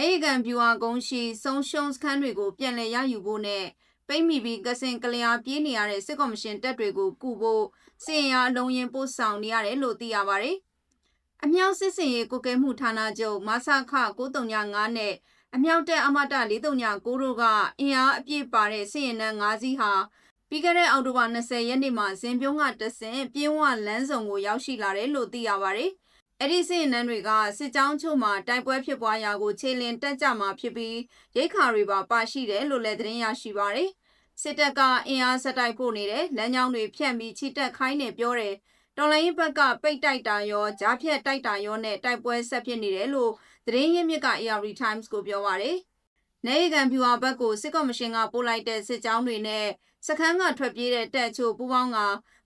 နေရီကန်ဗျူဟာကုန်းရှိဆုံးရှုံးစခန်းတွေကိုပြန်လည်ရယူဖို့နဲ့ပိတ်မိပြီးကစင်ကလျာပြေးနေရတဲ့စစ်ကော်မရှင်တပ်တွေကိုကုဖို့စင်ရအလုံးရင်ပို့ဆောင်နေရတယ်လို့သိရပါတယ်။အမြောက်စစ်စင်ရေးကုကဲမှုဌာနချုပ်မဆခ935နဲ့အမြောက်တက်အမတ439တို့ကအင်အားအပြည့်ပါတဲ့စစ်ရင်နှန်း5စီးဟာပြီးခဲ့တဲ့အောက်တိုဘာ20ရက်နေ့မှာဇင်ပြုံးကတဆင်ပြင်းဝလန်းဆောင်ကိုရောက်ရှိလာတယ်လို့သိရပါတယ်။ အဲ့ဒီစစ်ရင်နှန်းတွေကစစ်ကြောင်းချို့မှာတိုက်ပွဲဖြစ်ပွားရာကိုခြေလင်တက်ကြမှာဖြစ်ပြီးရိတ်ခါတွေပါပါရှိတယ်လို့လည်းသတင်းရရှိပါတယ်။စစ်တပ်ကအင်အားစတိုက်ပို့နေတယ်လမ်းကြောင်းတွေဖြန့်ပြီးချီတက်ခိုင်းနေပြောတယ်တော်လိုင်းဘက်ကပိတ်တိုက်တာရောဂျားဖြက်တိုက်တာရောနဲ့တိုက်ပွဲဆက်ဖြစ်နေတယ်လို့သတင်းရင်းမြစ်က AR Times ကိုပြောပါတယ်။ နေရီကန်ဖြူဟာဘက်ကိုစစ်ကော်မရှင်ကပို့လိုက်တဲ့စစ်ကြောင်းတွေနဲ့စခန်းကထွက်ပြေးတဲ့တပ်ချို့ပူးပေါင်းက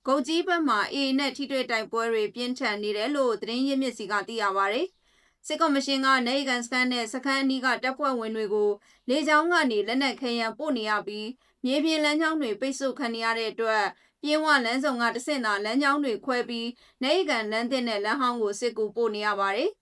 ဂုတ်ကြီးဘက်မှာ AA နဲ့ထိတွေ့တိုက်ပွဲတွေပြင်းထန်နေတယ်လို့သတင်းရင်းမြစ်စီကသိရပါတယ်။စစ်ကော်မရှင်ကနေရီကန်စခန်းနဲ့စခန်းအနီးကတပ်ဖွဲ့ဝင်တွေကိုလေကြောင်းကနေလက်နက်ခဲယံပို့နေရပြီးမြေပြင်လမ်းကြောင်းတွေပိတ်ဆို့ခံရတဲ့အတွက်ပြင်းဝလမ်းဆောင်ကတဆင့်သာလမ်းကြောင်းတွေခွဲပြီးနေရီကန်လမ်းတင်တဲ့လမ်းဟောင်းကိုစစ်ကူပို့နေရပါတယ်။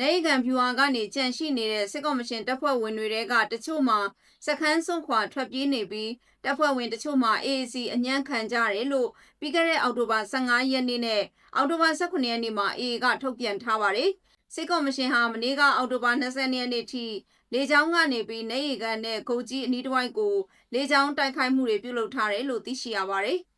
နေရီကန်ဖြူဟာကနေကြန့်ရှိနေတဲ့စစ်ကော်မရှင်တပ်ဖွဲ့ဝင်တွေကတချို့မှာစခန်းစွန့်ခွာထွက်ပြေးနေပြီးတပ်ဖွဲ့ဝင်တချို့မှာ AAC အညံ့ခံကြတယ်လို့ပြီးခဲ့တဲ့အောက်တိုဘာ15ရက်နေ့နဲ့အောက်တိုဘာ18ရက်နေ့မှာ AA ကထုတ်ပြန်ထားပါတယ်။စစ်ကော်မရှင်ဟာမနေ့ကအောက်တိုဘာ20ရက်နေ့ထိလေကြောင်းကနေပြီးနေရီကန်နဲ့ဂုတ်ကြီးအနီးတစ်ဝိုက်ကိုလေကြောင်းတိုက်ခိုက်မှုတွေပြုလုပ်ထားတယ်လို့သိရှိရပါတယ်။